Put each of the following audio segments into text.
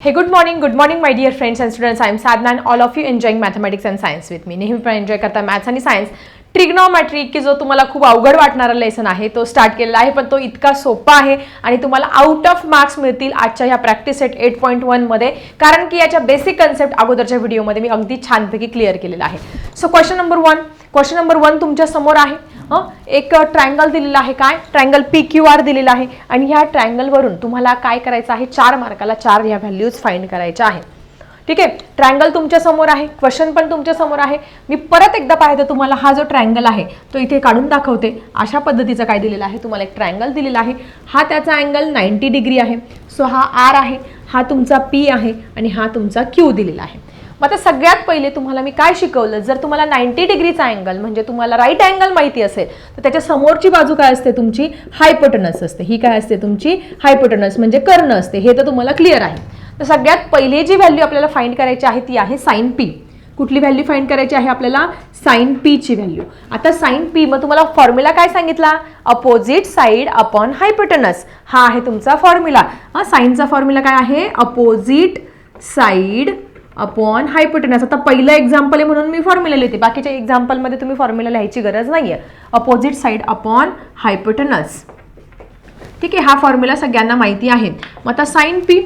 Hey, good morning, good morning, my dear friends and students. I am Sadna and all of you enjoying mathematics and science with me. नेहमी पण enjoy करता maths आणि science ट्रिग्नॉमॅट्री की जो तुम्हाला खूप अवघड वाटणारा लेसन आहे तो स्टार्ट केलेला आहे पण तो इतका सोपा आहे आणि तुम्हाला आउट ऑफ मार्क्स मिळतील आजच्या ह्या प्रॅक्टिस सेट एट पॉईंट वनमध्ये कारण की याच्या बेसिक कन्सेप्ट अगोदरच्या व्हिडिओमध्ये मी अगदी छानपैकी क्लिअर केलेला आहे so question number one question number one तुमच्यासमोर आहे एक ट्रँगल दिलेला आहे काय? ट्रँगल पी क्यू आर दिलेला आहे. आणि ह्या ट्रँगलवरून तुम्हाला काय करायचं आहे? चार मार्काला चार ह्या व्हॅल्यूज फाईंड करायच्या आहे ठीक आहे? ट्रायंगल तुमच्यासमोर आहे. क्वेश्चन पण तुमच्यासमोर आहे. मी परत एकदा पाहिजे तुम्हाला हा जो ट्रँगल आहे तो इथे काढून दाखवते. अशा पद्धतीचं काय दिलेलं आहे? तुम्हाला एक ट्रँगल दिलेला आहे. हा त्याचा अँगल नाईन्टी डिग्री आहे. सो हा आर आहे. हा तुमचा पी आहे. आणि हा तुमचा क्यू दिलेला आहे. मग आता सगळ्यात पहिले तुम्हाला मी काय शिकवलं? जर तुम्हाला नाईन्टी डिग्रीचा अँगल म्हणजे तुम्हाला राईट अँगल माहिती असेल तर त्याच्या समोरची बाजू काय असते तुमची? हायपोटनस असते. ही काय असते तुमची? हायपोटनस म्हणजे कर्ण असते. हे तर तुम्हाला क्लिअर आहे. तर सगळ्यात पहिले जी व्हॅल्यू आपल्याला फाईंड करायची आहे ती आहे साईन पी कुठली व्हॅल्यू फाईंड करायची आहे आपल्याला? साईन पीची व्हॅल्यू आता साईन पी मग तुम्हाला फॉर्म्युला काय सांगितला? अपोजिट साईड अपॉन हायपोटनस हा आहे तुमचा फॉर्म्युला हा साईनचा फॉर्म्युला काय आहे? Opposite side upon hypotenuse. आता पहिलं एक्झाम्पल आहे म्हणून मी फॉर्म्युला लिहिते. बाकीच्या एक्झाम्पलमध्ये तुम्ही फॉर्म्युला लिहायची गरज नाही आहे अपोजिट साईड अपॉन हायपोटेनस ठीक आहे हा फॉर्म्युला सगळ्यांना माहिती आहे. मग आता साईन पी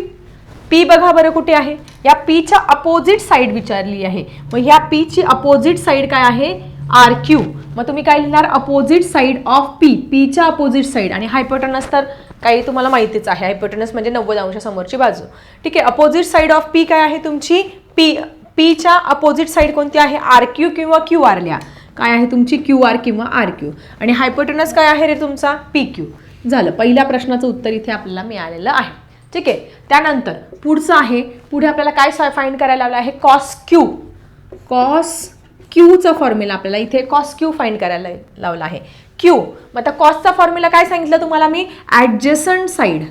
पी बघा बरं कुठे आहे. या पीच्या अपोजिट साईड विचारली आहे. मग ह्या पीची अपोजिट साईड काय आहे? आर क्यू मग तुम्ही काय लिहिणार? अपोजिट साईड ऑफ पी पीच्या अपोजिट साईड आणि हायपोटनस तर काही तुम्हाला माहितीच आहे. हायपोटनस म्हणजे नव्वद अंश समोरची बाजू. ठीक आहे अपोजिट साईड ऑफ पी काय आहे तुमची? पी पीच्या अपोजिट साईड कोणती आहे? आर क्यू किंवा क्यू आर लिहा. काय आहे तुमची क्यू आर किंवा आर क्यू आणि हायपोटनस काय आहे रे तुमचा? पी क्यू झालं. पहिल्या प्रश्नाचं उत्तर इथे आपल्याला मिळालेलं आहे. ठीक आहे? त्यानंतर पुढचं आहे. पुढे आपल्याला काय फाइंड करायला लावलं आहे? कॉस क्यू कॉस क्यूचं फॉर्म्युला आपल्याला इथे कॉस क्यू फाइंड करायला लावला आहे. क्यू मग आता कॉसचा फॉर्म्युला काय सांगितलं तुम्हाला मी? Adjacent side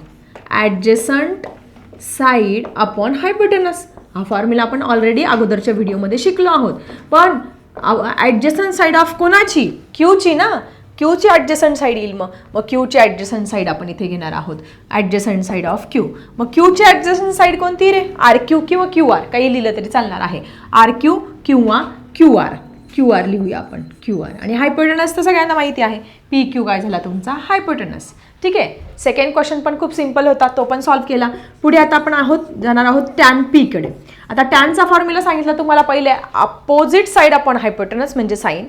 adjacent side upon hypotenuse हा फॉर्म्युला आपण ऑलरेडी अगोदरच्या व्हिडिओमध्ये शिकलो आहोत. पण ॲडजस्टंट साईड ऑफ कोणाची? क्यूची ना? क्यूची ॲडजस्टंट साईड येईल मग. मग क्यूची ॲडजस्टंट साईड आपण इथे घेणार आहोत. ॲडजस्टंट साईड ऑफ क्यू मग क्यूची ॲडजस्टंट साईड कोणती रे? आर क्यू किंवा क्यू आर काही लिहिलं तरी चालणार आहे. आर क्यू किंवा क्यू आर क्यू आर लिहूया आपण. क्यू आर आणि हायपोटनस तर सगळ्यांना माहिती आहे. पी क्यू काय झाला तुमचा? हायपोटनस ठीक आहे? सेकंड क्वेश्चन पण खूप सिंपल होता तो पण सॉल्व्ह केला. पुढे आता आपण आहोत जाणार आहोत टॅन पीकडे आता टॅनचा फॉर्म्युला सांगितलं तुम्हाला पहिले अपोजिट साईड अपॉन हायपोटनस म्हणजे sine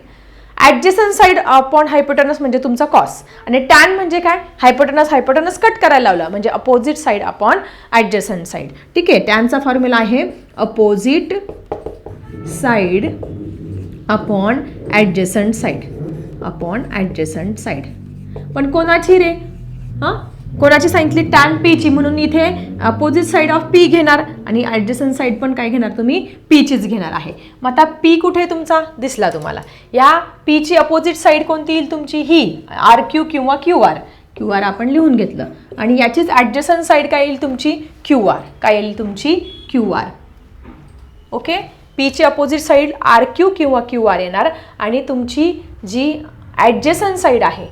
adjacent side upon hypotenuse म्हणजे तुमचा कॉस आणि टॅन म्हणजे काय? हायपोटनस हायपोटनस कट करायला लावला. म्हणजे opposite side upon adjacent side ठीक आहे? टॅनचा फॉर्म्युला आहे opposite side upon adjacent side upon adjacent side पण कोणाची रे? हां? कोणाची सांगितली टॅन पीची म्हणून इथे अपोजिट साईड ऑफ पी घेणार आणि ॲडजसन साईड पण काय घेणार तुम्ही? पीचीच घेणार आहे. मग आता पी कुठे तुमचा? दिसला तुम्हाला. या पीची अपोजिट साईड कोणती येईल तुमची? ही आर क्यू किंवा क्यू आर क्यू आर आपण लिहून घेतलं. आणि याचीच ॲडजसन साईड काय येईल तुमची? क्यू आर काय येईल तुमची? क्यू आर ओके पीची अपोजिट साईड आर क्यू किंवा क्यू आर येणार. आणि तुमची जी ॲडजस्टंट साईड आहे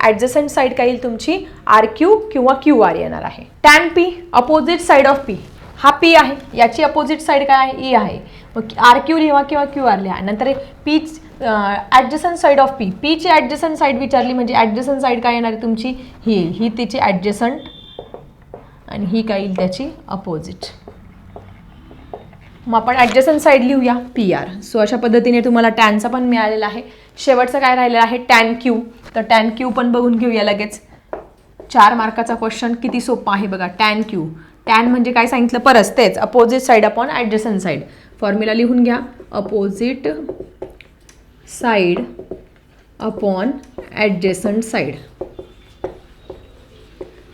ॲडजस्टंट साईड काय येईल तुमची आर क्यू किंवा क्यू आर येणार आहे. Tan P opposite side of P हा पी आहे. याची अपोजिट साईड काय आहे? ई आहे. मग आर क्यू लिहा किंवा क्यू आर लिहा. नंतर पीच ॲडजसन साईड ऑफ पी पीची ॲडजसन साईड विचारली म्हणजे ॲडजसन साईड काय येणार आहे तुमची? ही. येईल ही तिची ॲडजसंट आणि ही काय येईल त्याची? अपोजिट मग आपण ॲडजसन साईड लिहूया. पी आर सो अशा पद्धतीने तुम्हाला टॅनचा पण मिळालेला आहे. शेवटचं काय राहिलेलं आहे? टॅन क्यू तर टॅन क्यू पण बघून घेऊया लगेच. चार मार्काचा क्वेश्चन किती सोपा आहे बघा. टॅन क्यू टॅन म्हणजे काय सांगितलं? परत तेच opposite side upon adjacent side formula लिहून घ्या. Opposite side upon adjacent side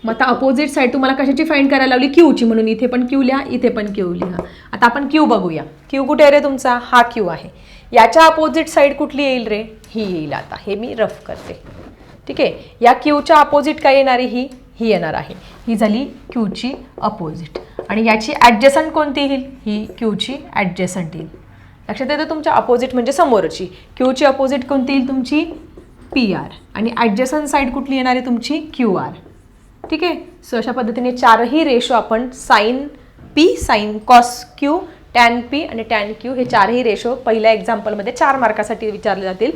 मग आता अपोजिट साईड तुम्हाला कशाची फाईंड करायला लावली? क्यूची म्हणून इथे पण क्यू लिहा इथे पण क्यू लिहा. आता आपण क्यू बघूया. क्यू कुठे आहे रे तुमचा? हा क्यू आहे. याच्या अपोजिट साईड कुठली येईल रे? ही येईल आता. हे मी रफ करते. ठीक आहे? या क्यूच्या अपोजिट काय येणारी ही? ही येणार आहे. ही झाली क्यूची अपोजिट. आणि याची ॲडजस्टंट कोणती येईल? ही क्यूची ॲडजस्टंट येईल. लक्षात येतं तुमच्या अपोजिट म्हणजे समोरची. क्यूची अपोजिट कोणती येईल तुमची? पी आर आणि ॲडजेसन साईड कुठली येणार आहे तुमची? क्यू आर ठीक आहे? सो अशा पद्धतीने चारही रेशो आपण sine P sine cos Q tan P आणि टॅन क्यू हे चारही रेशो पहिल्या एक्झाम्पलमध्ये चार मार्कासाठी विचारले जातील.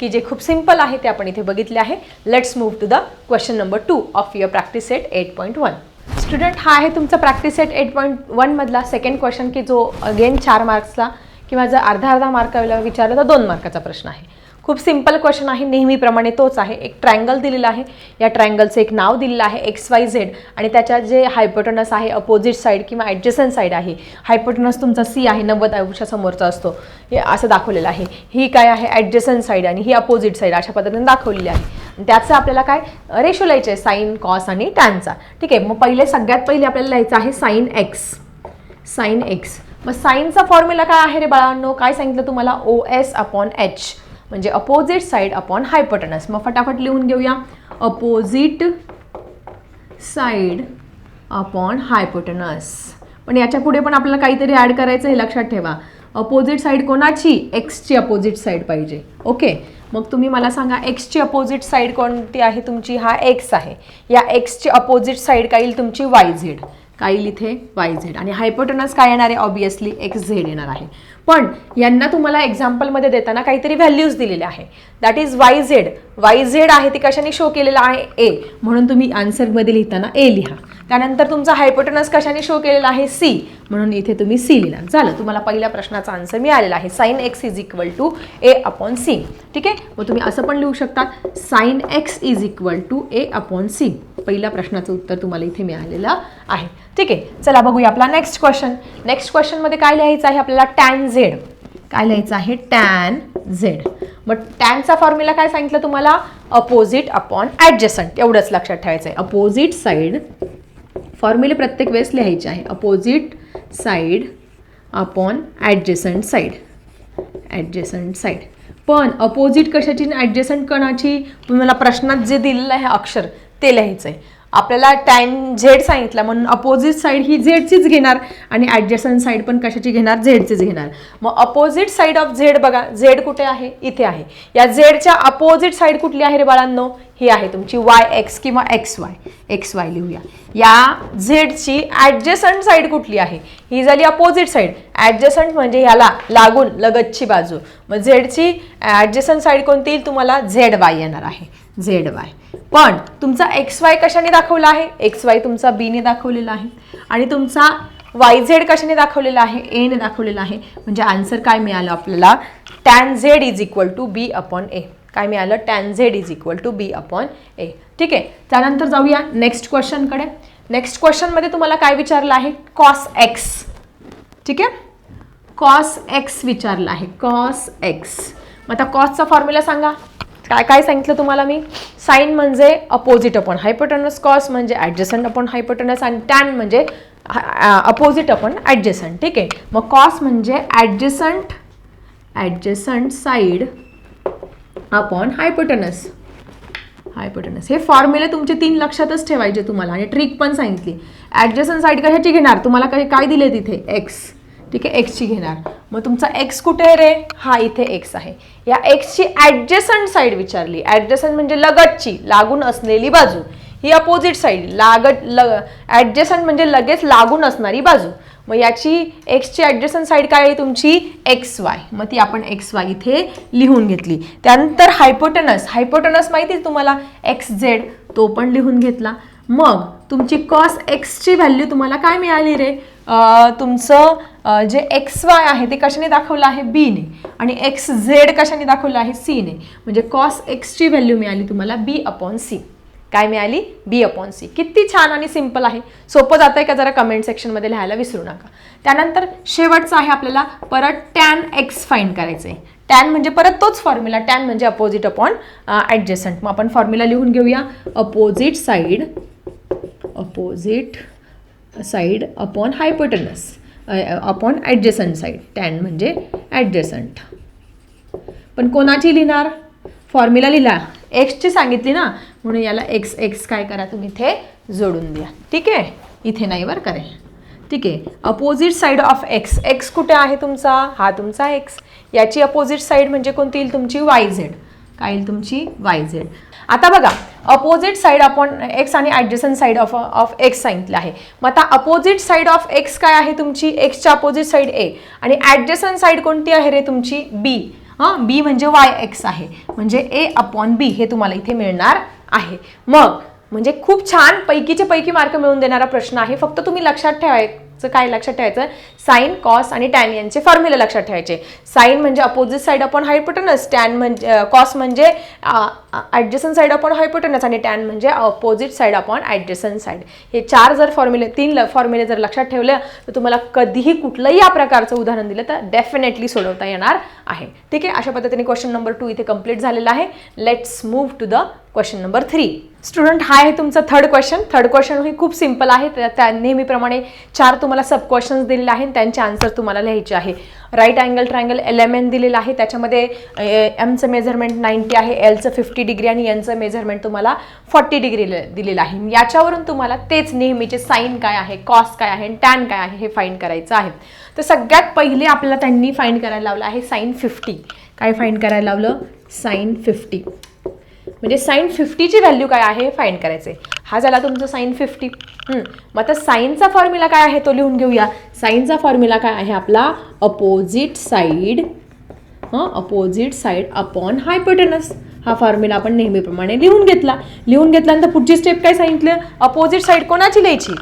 की जे खूप सिंपल आहे ते आपण इथे बघितले आहे. Let's move to the question number two of your practice set eight point one student हा आहे तुमचा प्रॅक्टिस सेट एट पॉईंट वनमधला सेकंड क्वेश्चन की जो अगेन चार मार्क्सला किंवा जर अर्धा अर्धा मार्काला विचारलं तर दोन मार्काचा प्रश्न आहे. खूप सिंपल क्वेश्चन आहे. नेहमीप्रमाणे तोच आहे. एक ट्रँगल दिलेला आहे. या ट्रँगलचं एक नाव दिलेलं आहे एक्स वाय झेड आणि त्याच्या जे हायपोटनस आहे अपोजिट साईड किंवा ॲडजस्टन साईड आहे हायपोटनस तुमचा सी आहे नव्वद अंशासमोरचा असतो. हे असं दाखवलेलं आहे. ही काय आहे? ॲडजस्टन साईड आणि ही अपोजिट साईड अशा पद्धतीने दाखवलेली आहे. आणि त्याचं आपल्याला काय? रेशो लिहायचं आहे. साईन कॉस आणि टॅनचा ठीक आहे? मग पहिले सगळ्यात पहिले आपल्याला लिहायचं आहे साईन एक्स साईन एक्स मग साईनचा फॉर्म्युला काय आहे रे बाळांनो? काय सांगितलं तुम्हाला? ओ एस अपॉन एच म्हणजे अपोजिट साईड अपॉन हायपोटनस मग फटाफट लिहून घेऊया. अपोजिट साईड अपॉन हायपोटनस पण याच्यापुढे पण आपल्याला काहीतरी ॲड करायचं हे लक्षात ठेवा. अपोजिट साईड कोणाची? एक्सची अपोजिट साईड पाहिजे. ओके मग तुम्ही मला सांगा एक्सची अपोजिट साईड कोणती आहे तुमची? हा एक्स आहे. या एक्सची अपोजिट साईड काय येईल तुमची वाय झेड काय येईल इथे वाय झेड आणि हायपोटनस काय येणार आहे? ऑब्वियसली एक्स झेड येणार आहे. पण यांना तुम्हाला एक्झाम्पलमध्ये देताना काहीतरी व्हॅल्यूज दिलेले आहे. That is Y Z Y Z आहे ती कशाने शो केलेला आहे? ए म्हणून तुम्ही आन्सरमध्ये लिहिताना ए लिहा. त्यानंतर तुमचा हायपोटनस कशाने शो केलेला आहे? सी म्हणून इथे तुम्ही सी लिहिला झालं. तुम्हाला पहिल्या प्रश्नाचा आन्सर मिळालेला आहे. Sine X is equal to A upon C ठीक आहे? मग तुम्ही असं पण लिहू शकता sine X is equal to A upon C पहिल्या प्रश्नाचं उत्तर तुम्हाला इथे मिळालेलं आहे. ठीक आहे चला बघूया आपला नेक्स्ट क्वेश्चन नेक्स्ट क्वेश्चनमध्ये काय लिहायचं आहे आपल्याला? Tan Z. काय लिहायचं आहे? Tan Z. मग टॅनचा फॉर्म्युला काय सांगितलं तुम्हाला? अपोजिट अपॉन ॲडजस्टंट एवढंच लक्षात ठेवायचं आहे अपोजिट साईड फॉर्म्युले प्रत्येक वेळेस लिहायचे आहे. Opposite side upon adjacent side adjacent side पण अपोजिट कशाची ॲडजसंट कणाची? तुम्हाला प्रश्नात जे दिलेलं आहे अक्षर ते लिहायचं आहे आपल्याला टॅन झेड सांगितला म्हणून अपोजिट साईड ही झेडचीच घेणार आणि ॲडजस्टन साईड पण कशाची घेणार? झेडचीच घेणार. मग अपोजिट साईड ऑफ झेड बघा झेड कुठे आहे? इथे आहे. या झेडच्या अपोजिट साईड कुठली आहे रे बाळांनो? ही आहे तुमची वाय एक्स किंवा एक्स वाय एक्स वाय लिहूया. या झेडची ॲडजस्टंट साईड कुठली आहे? ही झाली अपोजिट साईड ॲडजस्टंट म्हणजे ह्याला लागून लगतची बाजू. मग झेडची ॲडजस्टंट साईड कोणती? येईल तुम्हाला झेड वाय येणार आहे. झेड वाय पण तुमचा एक्स वाय कशाने दाखवला आहे? एक्स वाय तुमचा बीने दाखवलेला आहे. आणि तुमचा वाय झेड कशाने दाखवलेला आहे? एने दाखवलेला आहे. म्हणजे आन्सर काय मिळालं आपल्याला? Tan Z is equal to B upon A काय मिळालं? Tan Z is equal to B upon A ठीक आहे? त्यानंतर जाऊया नेक्स्ट क्वेश्चनकडे नेक्स्ट क्वेश्चनमध्ये तुम्हाला काय विचारलं आहे? कॉस एक्स ठीक आहे? कॉस एक्स विचारलं आहे. कॉस एक्स मग आता कॉसचा फॉर्म्युला सांगा. काय काय सांगितलं तुम्हाला मी? साईन म्हणजे अपोजिट अपॉन हायपोटनस कॉस म्हणजे ॲडजसंट अपॉन हायपोटनस आणि टॅन म्हणजे अपोजिट अपॉन ॲडजसंट ठीक आहे? मग कॉस म्हणजे adjacent adjacent side upon hypotenuse hypotenuse हे फॉर्म्युले तुमचे तीन लक्षातच ठेवायचे तुम्हाला आणि ट्रिक पण सांगितली. ॲडजसंट साईड कशाची घेणार? तुम्हाला काही काय दिले तिथे? एक्स ठीक आहे एक्सची घेणार. मग तुमचा एक्स कुठे आहे रे? हा इथे एक्स आहे. या एक्सची ॲडजसंट साईड विचारली. ॲडजसंट म्हणजे लगतची लागून असलेली बाजू. ही अपोजिट साईड लागत लग ॲडजसंट म्हणजे लगेच लागून असणारी बाजू. मग याची एक्सची ॲडजसंट साईड काय आहे? तुमची एक्स वाय मग ती आपण एक्स वाय इथे लिहून घेतली. त्यानंतर हायपोटनस हायपोटनस माहिती आहे तुम्हाला? एक्स झेड तो पण लिहून घेतला. मग तुमची कॉस एक्सची व्हॅल्यू तुम्हाला काय मिळाली रे? तुमचं जे एक्स वाय आहे ते कशाने दाखवलं आहे? बीने आणि एक्स झेड कशाने दाखवलं आहे? सीने म्हणजे कॉस एक्सची व्हॅल्यू मिळाली तुम्हाला बी अपॉन सी काय मिळाली? बी अपॉन सी किती छान आणि सिंपल आहे. सोपं जातं आहे का जरा कमेंट सेक्शनमध्ये लिहायला विसरू नका. त्यानंतर शेवटचं आहे आपल्याला परत टॅन एक्स फाईंड करायचं आहे टॅन म्हणजे परत तोच फॉर्म्युला टॅन म्हणजे अपोजिट अपॉन ॲडजस्टंट मग आपण फॉर्म्युला लिहून घेऊया. Opposite side opposite side upon hypotenuse upon adjacent side tan म्हणजे ॲडजसंट पण कोणाची लिहिणार? फॉर्म्युला लिहिला. एक्सची सांगितली ना? म्हणून याला एक्स एक्स काय करा तुम्ही इथे? जोडून द्या. ठीक आहे? इथे नाही बरं करे ठीक आहे. Opposite side of X X कुठे आहे तुमचा? हा तुमचा एक्स याची अपोजिट साईड म्हणजे कोणती? येईल तुमची वाय झेड काय येईल तुमची? वाय झेड आता बघा अपोजिट साईड आपण एक्स आणि adjacent side of of X सांगितलं आहे. मग आता अपोजिट साईड ऑफ एक्स काय आहे तुमची? एक्सच्या अपोजिट साईड ए आणि ॲडजसन साईड कोणती आहे रे तुमची? बी हां? बी म्हणजे वाय एक्स आहे. म्हणजे ए अपॉन बी हे तुम्हाला इथे मिळणार आहे. मग म्हणजे खूप छान पैकीचे पैकी मार्क मिळवून देणारा प्रश्न आहे. फक्त तुम्ही लक्षात ठेवा चं काय लक्षात ठेवायचं? साईन कॉस आणि टॅन यांचे फॉर्म्युले लक्षात ठेवायचे. साईन म्हणजे opposite side upon hypotenuse tan म्हणजे कॉस म्हणजे ॲडजसन साईड अपॉन हायपोटनस आणि टॅन म्हणजे opposite side upon adjacent side हे चार जर फॉर्म्युले तीन फॉर्म्युले जर लक्षात ठेवले तर तुम्हाला कधीही कुठलंही या प्रकारचं उदाहरण दिलं तर डेफिनेटली सोडवता येणार आहे. ठीक आहे? अशा पद्धतीने क्वेश्चन नंबर टू इथे कंप्लीट झालेला आहे. Let's move to the question number three student हा आहे तुमचं थर्ड क्वेश्चन थर्ड क्वेश्चन हे खूप सिंपल आहे. त्या नेहमीप्रमाणे चार तुम्हाला सब क्वेश्चन्स दिलेले आहेत त्यांचे आन्सर तुम्हाला लिहायचे आहे. Right angle triangle L M N दिलेलं आहे. त्याच्यामध्ये एमचं मेजरमेंट नाईन्टी आहे एलचं फिफ्टी डिग्री आणि एनचं मेजरमेंट तुम्हाला फॉर्टी डिग्री दिलेलं आहे. याच्यावरून तुम्हाला तेच नेहमीचे साईन काय आहे कॉस काय आहे टॅन काय आहे हे फाईंड करायचं आहे. तर सगळ्यात पहिले आपल्याला त्यांनी फाईंड करायला लावलं आहे साईन फिफ्टी काय फाईंड करायला लावलं? साईन फिफ्टी म्हणजे साईन फिफ्टीची व्हॅल्यू काय आहे फाईंड करायचे हा झाला तुमचा साईन फिफ्टी. मग आता साईनचा फॉर्म्युला काय आहे तो लिहून घेऊया. साईनचा फॉर्म्युला काय आहे आपला? अपोजिट साईड हां? अपोजिट साईड अपॉन हायपोटेनस हा फॉर्म्युला आपण नेहमीप्रमाणे लिहून घेतला. लिहून घेतल्यानंतर पुढची स्टेप काय सांगितलं? अपोजिट साईड कोणाची लिहायची?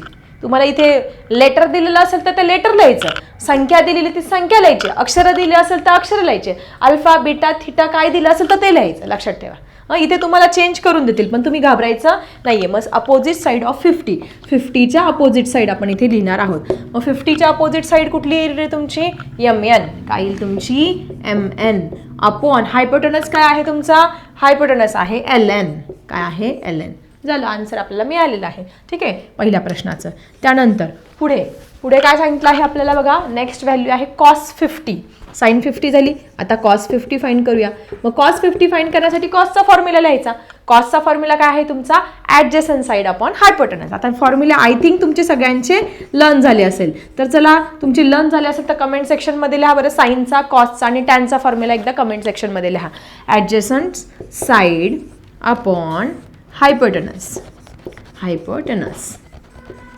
तुम्हाला इथे लेटर दिलेलं असेल तर ते लेटर लिहायचं. संख्या दिलेली ती संख्या लिहायची. अक्षरं दिली असेल तर अक्षरं लिहायचे. अल्फा बीटा थिटा काय दिलं असेल तर ते लिहायचं. लक्षात ठेवा. इथे तुम्हाला चेंज करून देतील पण तुम्ही घाबरायचं नाही आहे मग अपोजिट साईड ऑफ फिफ्टी फिफ्टीच्या अपोजिट साईड आपण इथे लिहिणार आहोत. मग फिफ्टीच्या अपोजिट साईड कुठली येईल रे तुमची? एम एन काय येईल तुमची? M N upon. हायपोटनस काय आहे तुमचा? हायपोटनस आहे एल एन काय आहे? एल एन झालं आन्सर आपल्याला मिळालेलं आहे. ठीक आहे? पहिल्या प्रश्नाचं. त्यानंतर पुढे. पुढे काय सांगितलं आहे आपल्याला बघा? नेक्स्ट व्हॅल्यू आहे कॉस फिफ्टी साईन फिफ्टी झाली. आता कॉस फिफ्टी फाईंड करूया. मग कॉस फिफ्टी फाईंड करण्यासाठी कॉसचा फॉर्म्युला लिहायचा. कॉसचा फॉर्म्युला काय आहे तुमचा? ॲडजेसन साईड अपॉन हायपोटनस आता फॉर्म्युला आय थिंक तुमचे सगळ्यांचे लर्न झाले असेल. तर चला तुमची लर्न झाले असेल तर कमेंट सेक्शनमध्ये लिहा बरं. साईनचा कॉसचा आणि टॅनचा फॉर्म्युला एकदा कमेंट सेक्शनमध्ये लिहा. Adjacent side upon hypotenuse hypotenuse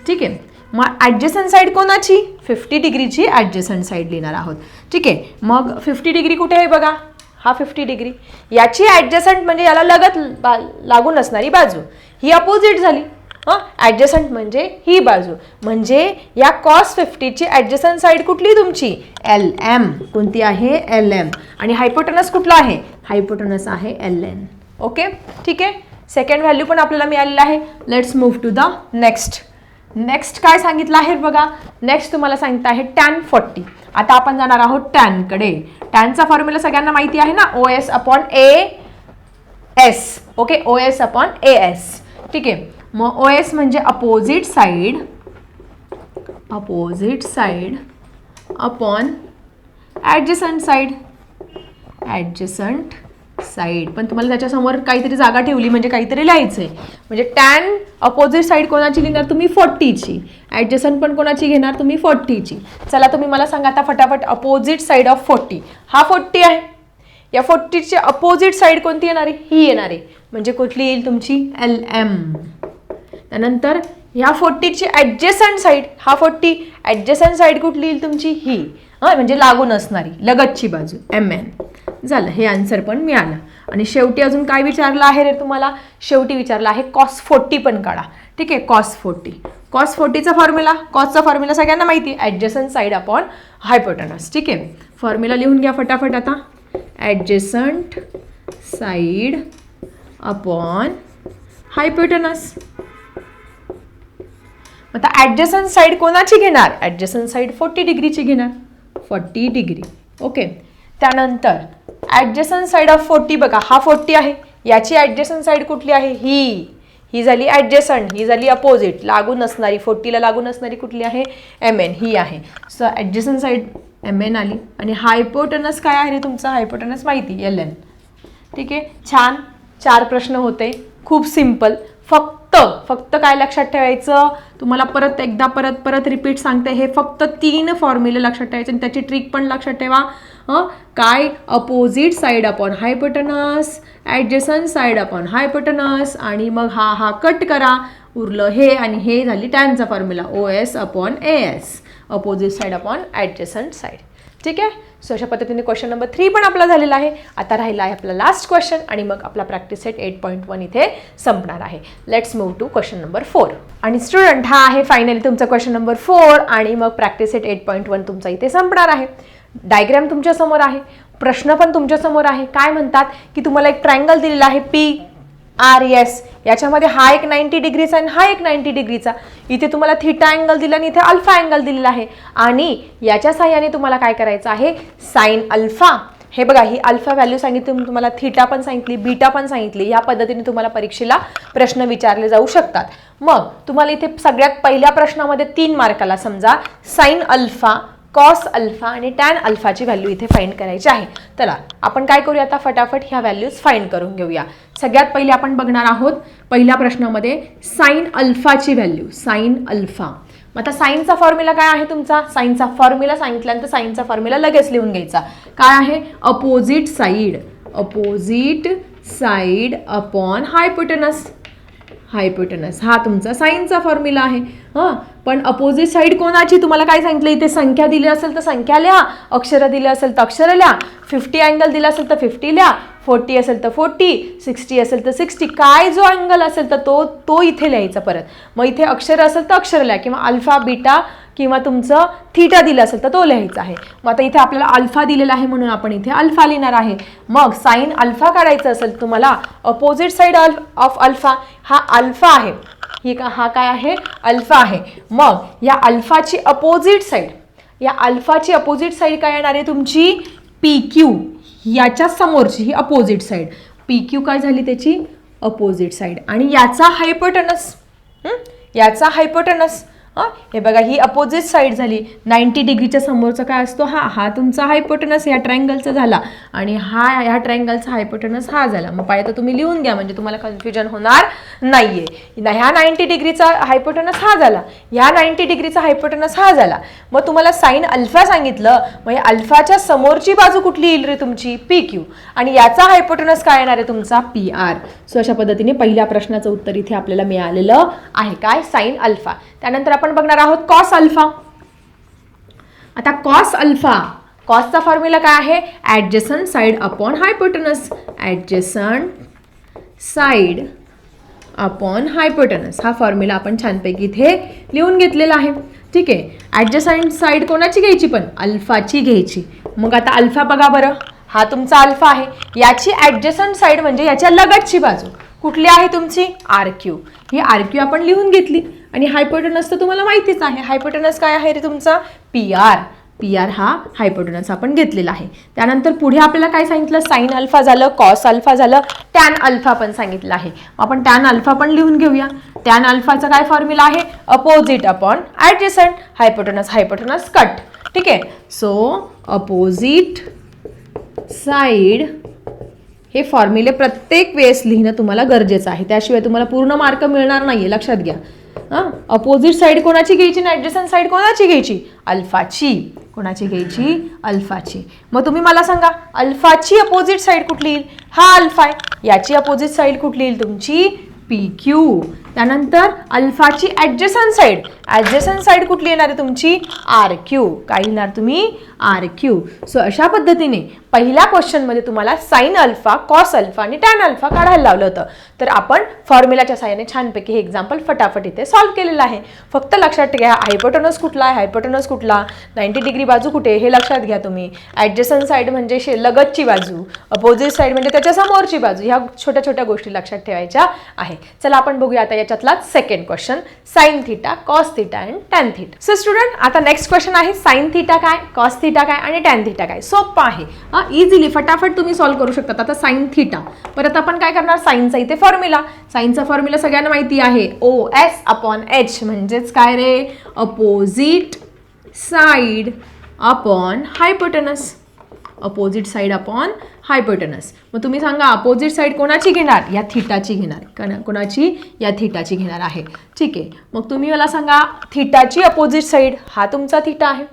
ठीक आहे. मग ॲडजेसन साईड कोणाची? फिफ्टी डिग्रीची ॲडजेसन साईड लिहिणार आहोत. ठीक आहे. मग फिफ्टी डिग्री कुठे आहे बघा? हा फिफ्टी डिग्री याची ॲडजसंट म्हणजे याला लगत बा लागून असणारी बाजू. ही अपोजिट झाली. हां? ॲडजसंट म्हणजे ही बाजू. म्हणजे या कॉस फिफ्टीची ॲडजसंट साईड कुठली तुमची? एल एम कोणती आहे? एल एम आणि हायपोटनस कुठला आहे? हायपोटनस आहे एल एन ओके ठीक आहे? सेकंड व्हॅल्यू पण आपल्याला मिळालेला आहे. Let's move to the next next काय सांगितलं आहे बघा? नेक्स्ट तुम्हाला सांगितलं आहे टॅन फोर्टी आता आपण जाणार आहोत टॅनकडे टॅनचा फॉर्म्युला सगळ्यांना माहिती आहे ना? O S upon A S okay O S upon A S ठीक आहे. मग ओ एस म्हणजे opposite side opposite side upon adjacent side adjacent side. पण तुम्हाला त्याच्यासमोर काहीतरी जागा ठेवली म्हणजे काहीतरी लिहायचं आहे म्हणजे टॅन अपोजिट साईड कोणाची लिहिणार तुम्ही फोर्टीची ॲडजसन पण कोणाची घेणार? तुम्ही फोर्टीची चला तुम्ही मला सांगा आता फटाफट अपोजिट साईड ऑफ फोर्टी हा फोर्टी आहे. या फोर्टीची अपोजिट साईड कोणती येणार? आहे ही येणार. आहे म्हणजे कुठली येईल तुमची? एल एम त्यानंतर ह्या फोर्टीची ॲडजसन साईड हा फोर्टी ॲडजसन साईड कुठली येईल तुमची? ही. हां म्हणजे लागून असणारी लगतची बाजू. एम एन झालं हे आन्सर पण मिळालं. आणि शेवटी अजून काय विचारलं आहे रे तुम्हाला? शेवटी विचारलं आहे कॉस फोर्टी पण काढा. ठीक आहे कॉस फोर्टी कॉस फोर्टीचा फॉर्म्युला कॉसचा फॉर्म्युला सगळ्यांना माहिती आहे. ॲडजसंट साईड अपॉन हायपोटनस ठीक आहे फॉर्म्युला लिहून घ्या फटाफट आता. ॲडजसंट साईड अपॉन हायपोटनस आता ॲडजेसन साईड कोणाची घेणार? ॲडजेसन साईड फोर्टी डिग्रीची घेणार. फोर्टी डिग्री ओके त्यानंतर ॲडजसन साईड ऑफ फोर्टी बघा हा फोर्टी आहे. याची ॲडजसन साईड कुठली आहे? ही. ही झाली ॲडजेसन ही झाली अपोजिट लागून असणारी फोर्टीला लागून असणारी कुठली आहे? एम एन ही आहे. So adjacent side M N आली. आणि हायपोटनस काय आहे रे तुमचा? हायपोटनस माहिती एल एन ठीक आहे? छान. चार प्रश्न होते. खूप सिंपल फक्त फक्त फक्त काय लक्षात ठेवायचं? तुम्हाला परत एकदा परत परत रिपीट सांगते हे फक्त तीन फॉर्म्युले लक्षात ठेवायचे आणि त्याची ट्रिक पण लक्षात ठेवा. हं? काय? Opposite side upon hypotenuse adjacent side upon hypotenuse आणि मग हा हा कट करा. उरलं हे आणि हे झाली टॅनचा formula O S upon A S opposite side upon adjacent side ठीक आहे? सो अशा पद्धतीने क्वेश्चन नंबर थ्री पण आपला झालेला आहे. आता राहिला आहे आपला लास्ट क्वेश्चन आणि मग आपला practice set eight point one इथे संपणार आहे. Let's move to question number four आणि स्टुडंट हा आहे फायनली तुमचा क्वेश्चन नंबर फोर आणि मग practice set eight point one तुमचा इथे संपणार आहे. डायग्रॅम तुमच्यासमोर आहे. प्रश्न पण तुमच्यासमोर आहे. काय म्हणतात? की तुम्हाला एक ट्रँगल दिलेला आहे पी आर एस याच्यामध्ये हा एक नाईन्टी डिग्रीचा आणि हा एक नाईन्टी डिग्रीचा इथे तुम्हाला थिटा अँगल दिला आणि इथे अल्फा अँगल दिलेला आहे. आणि याच्या साह्याने तुम्हाला काय करायचं आहे? साईन अल्फा हे बघा ही अल्फा व्हॅल्यू सांगितली तुम्हाला थिटा पण सांगितली बीटा पण सांगितली. या पद्धतीने तुम्हाला परीक्षेला प्रश्न विचारले जाऊ शकतात. मग तुम्हाला इथे सगळ्यात पहिल्या प्रश्नामध्ये तीन मार्काला समजा साईन अल्फा कॉस अल्फा आणि टॅन अल्फाची व्हॅल्यू इथे फाईंड करायची आहे. चला आपण काय करूया आता? फटाफट ह्या व्हॅल्यूज फाईंड करून घेऊया. सगळ्यात पहिले आपण बघणार आहोत पहिल्या प्रश्नामध्ये साईन अल्फाची व्हॅल्यू साईन अल्फा मग आता साईनचा फॉर्म्युला काय आहे तुमचा? साईनचा फॉर्म्युला सांगितल्यानंतर साईनचा फॉर्म्युला लगेच लिहून घ्यायचा. काय आहे? Opposite side opposite side upon hypotenuse hypotenuse हा तुमचा साईनचा फॉर्म्युला आहे. हां? पण अपोजिट साईड कोणाची? तुम्हाला काय सांगितलं? इथे संख्या दिली असेल तर संख्या लिहा. अक्षरं दिली असेल तर अक्षरं लिहा. फिफ्टी अँगल दिला असेल तर फिफ्टी लिहा. फोर्टी असेल तर फोर्टी सिक्स्टी असेल तर सिक्स्टी काय जो अँगल असेल तर तो तो इथे लिहायचा परत. मग इथे अक्षर असेल तर अक्षर लिहा किंवा अल्फा बीटा किंवा तुमचं थिटा दिलं असेल तर तो लिहायचा आहे. मग आता इथे आपल्याला अल्फा दिलेला आहे म्हणून आपण इथे अल्फा लिहिणार आहे. मग साईन अल्फा काढायचं असेल तुम्हाला अपोजिट साईड ऑफ अल्फा हा अल्फा आहे. ही का हा काय आहे? अल्फा आहे. मग या अल्फाची अपोजिट साईड या अल्फाची अपोजिट साईड काय येणार आहे तुमची? पी क्यू याच्या समोरची ही अपोजिट साईड पी क्यू काय झाली त्याची? अपोजिट साईड आणि याचा हायपोटनस याचा हायपोटनस हां? हे बघा ही अपोजिट साईड झाली. नाईंटी डिग्रीच्या समोरचा काय असतो? हा हा तुमचा हायपोटनस ह्या ट्रँगलचा झाला. आणि हा ह्या ट्रँगलचा हायपोटनस हा झाला. मग पाहिजे तर तुम्ही लिहून घ्या म्हणजे तुम्हाला कन्फ्युजन होणार नाही आहे ह्या नाईंटी डिग्रीचा हायपोटनस हा झाला. ह्या नाईंटी डिग्रीचा हायपोटनस हा झाला. मग तुम्हाला साईन अल्फा सांगितलं. मग या अल्फाच्या समोरची बाजू कुठली येईल रे तुमची? पी क्यू आणि याचा हायपोटनस काय येणार आहे तुमचा? पी आर सो अशा पद्धतीने पहिल्या प्रश्नाचं उत्तर इथे आपल्याला मिळालेलं आहे. काय? साईन अल्फा त्यानंतर आपण बघणार आहोत कॉस अल्फा. आता कॉस अल्फा कॉसचा फॉर्म्युला काय आहे? Adjacent side upon hypotenuse adjacent side upon hypotenuse हा फॉर्म्युला आपण छानपैकी इथे लिहून घेतलेला आहे. ठीक आहे? ॲडजसंट साईड कोणाची घ्यायची पण? अल्फाची घ्यायची. मग आता अल्फा बघा बरं. हा तुमचा अल्फा आहे. याची ॲडजसंट साईड म्हणजे याच्या लगतची बाजू. कुठली आहे तुमची? आर क्यू ही आर क्यू आपण लिहून घेतली. आणि हायपोटनस तर तुम्हाला माहितीच आहे. हायपोटनस काय आहे रे तुमचा? पी आर पी आर हा हायपोटनस आपण घेतलेला आहे. त्यानंतर पुढे आपल्याला काय सांगितलं? साईन अल्फा झालं कॉस अल्फा झालं टॅन अल्फा पण सांगितलं आहे. आपण टॅन अल्फा पण लिहून घेऊया. टॅन अल्फाचा काय फॉर्म्युला आहे? Opposite upon adjacent hypotenuse hypotenuse cut ठीक आहे? सो अपोजिट साईड हे फॉर्म्युले प्रत्येक वेळेस लिहिणं तुम्हाला गरजेचं आहे. त्याशिवाय तुम्हाला पूर्ण मार्क मिळणार नाही आहे लक्षात घ्या. हां अपोजिट साईड कोणाची घ्यायची ना ॲडजसन साईड कोणाची घ्यायची? अल्फाची. कोणाची घ्यायची? अल्फाची. मग तुम्ही मला सांगा अल्फाची अपोजिट साईड कुठली येईल? हा अल्फा आहे. याची अपोजिट साईड कुठली येईल तुमची? पी क्यू त्यानंतर अल्फाची ॲडजेसन साईड ॲडजेसन साईड कुठली येणार आहे तुमची? आर क्यू काय लिहिणार तुम्ही? आर क्यू सो अशा पद्धतीने पहिल्या क्वेश्चनमध्ये तुम्हाला साईन अल्फा कॉस अल्फा आणि टॅन अल्फा काढायला लावलं होतं. तर आपण फॉर्म्युलाच्या साह्याने छानपैकी हे एक्झाम्पल फटाफट इथे सॉल्व्ह केलेलं आहे. फक्त लक्षात घ्या हायपोटोनस कुठला आहे? हायपोटोनस कुठला? नाईन्टी डिग्री बाजू कुठे? हे लक्षात घ्या तुम्ही. ॲडजेसन साईड म्हणजे शे लगतची बाजू. अपोजिट साईड म्हणजे त्याच्या समोरची बाजू. ह्या छोट्या छोट्या गोष्टी लक्षात ठेवायच्या आहे. चला आपण बघूया आता याच्यातला second question sine theta cos theta and tan theta so student आता नेक्स्ट क्वेश्चन आहे साईन थिटा काय कॉस थिटा काय आणि टॅन थिटा काय? सोपं आहे. हा इझिली फटाफट तुम्ही सॉल्व्ह करू शकता आता साईन थिटा परत आपण काय करणार? साईनचा इथे फॉर्म्युला साईनचा फॉर्म्युला सगळ्यांना माहिती आहे. ओ एस अपॉन एच म्हणजेच काय रे? Opposite side upon hypotenuse opposite side upon hypotenuse. मग तुम्ही सांगा अपोजिट साईड कोणाची घेणार? या थिटाची घेणार. कोणाची? या थिटाची घेणार आहे. ठीक आहे. मग तुम्ही मला सांगा थिटाची अपोजिट साईड हा तुमचा थिटा आहे.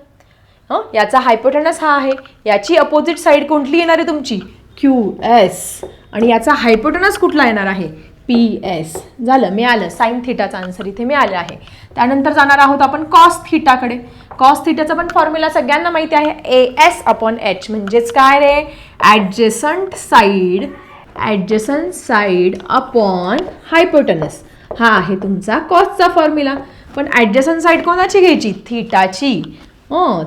हं? याचा हायपोटेनस हा आहे. याची अपोजिट साईड कोणती येणार आहे तुमची? क्यू एस आणि याचा हायपोटनस कुठला येणार आहे? पी एस झालं मिळालं. साईन थिटाचा आन्सर इथे मिळालं आहे. त्यानंतर जाणार आहोत आपण कॉस थिटाकडे कॉस थिटाचा पण फॉर्म्युला सगळ्यांना माहिती आहे. ए एस अपॉन एच म्हणजेच काय रे? Adjacent side adjacent side upon hypotenuse हा आहे तुमचा कॉसचा फॉर्म्युला पण ॲडजसंट साईड कोणाची घ्यायची? थिटाची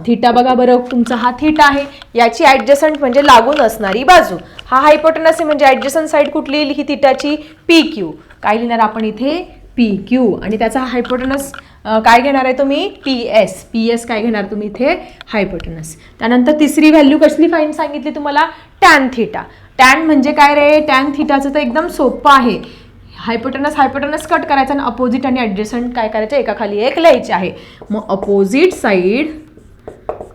थिटा बघा बरं तुमचा हा थिटा आहे. याची ॲडजसंट म्हणजे लागून असणारी बाजू. हा हायपोटनस आहे म्हणजे ॲडजसंट साईड कुठली ही थिटाची पी क्यू काय लिहिणार आपण इथे? पी क्यू आणि त्याचा हायपोटनस काय घेणार आहे तुम्ही? पी एस पी एस काय घेणार तुम्ही इथे? हायपोटनस त्यानंतर तिसरी व्हॅल्यू कसली फाईन सांगितली तुम्हाला? टॅन थिटा टॅन म्हणजे काय रे? टॅन थिटाचं तर एकदम सोपं आहे. हायपोटनस हायपोटनस कट करायचा आणि अपोजिट आणि ॲडजस्टंट काय करायचं? एका खाली एक लिहायचे आहे. मग opposite side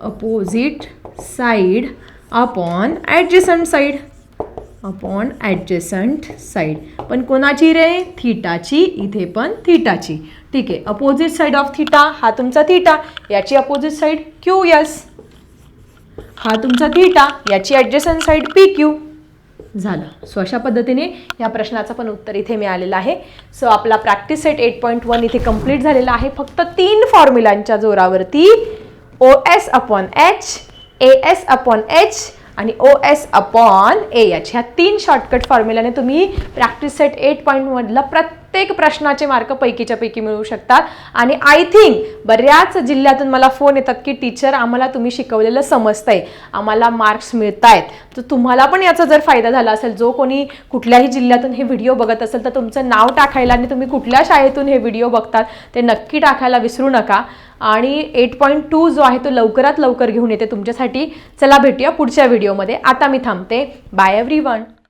opposite side upon adjacent side upon adjacent side पण कोणाची रे? थिटाची. इथे पण थिटाची. ठीक आहे. अपोजिट साईड ऑफ थिटा हा तुमचा थिटा याची अपोजिट साईड क्यू यस हा तुमचा थिटा याची ॲडजसंट साईड पी क्यू झालं. सो अशा पद्धतीने या प्रश्नाचं पण उत्तर इथे मिळालेलं आहे. सो आपला practice set eight point one इथे कंप्लीट झालेला आहे. फक्त तीन फॉर्म्युलांच्या जोरावरती O S upon H A S upon H आणि O S upon A H ह्या तीन शॉर्टकट फॉर्म्युलाने तुम्ही प्रॅक्टिस सेट एट पॉईंट वनला प्रत्येक प्रश्नाचे मार्क पैकीच्या पैकी मिळू शकतात. आणि आय थिंक बऱ्याच जिल्ह्यातून मला फोन येतात की टीचर आम्हाला तुम्ही शिकवलेलं समजतंय. आम्हाला मार्क्स मिळत आहेत तर तुम्हाला पण याचा जर फायदा झाला असेल जो कोणी कुठल्याही जिल्ह्यातून हे व्हिडिओ बघत असेल तर तुमचं नाव टाकायला आणि तुम्ही कुठल्या शाळेतून हे व्हिडिओ बघतात ते नक्की टाकायला विसरू नका. आणि एट पॉईंट टू जो आहे तो लवकरात लवकर घेऊन येते तुमच्यासाठी. चला भेटूया पुढच्या व्हिडिओमध्ये आता मी थांबते. Bye every one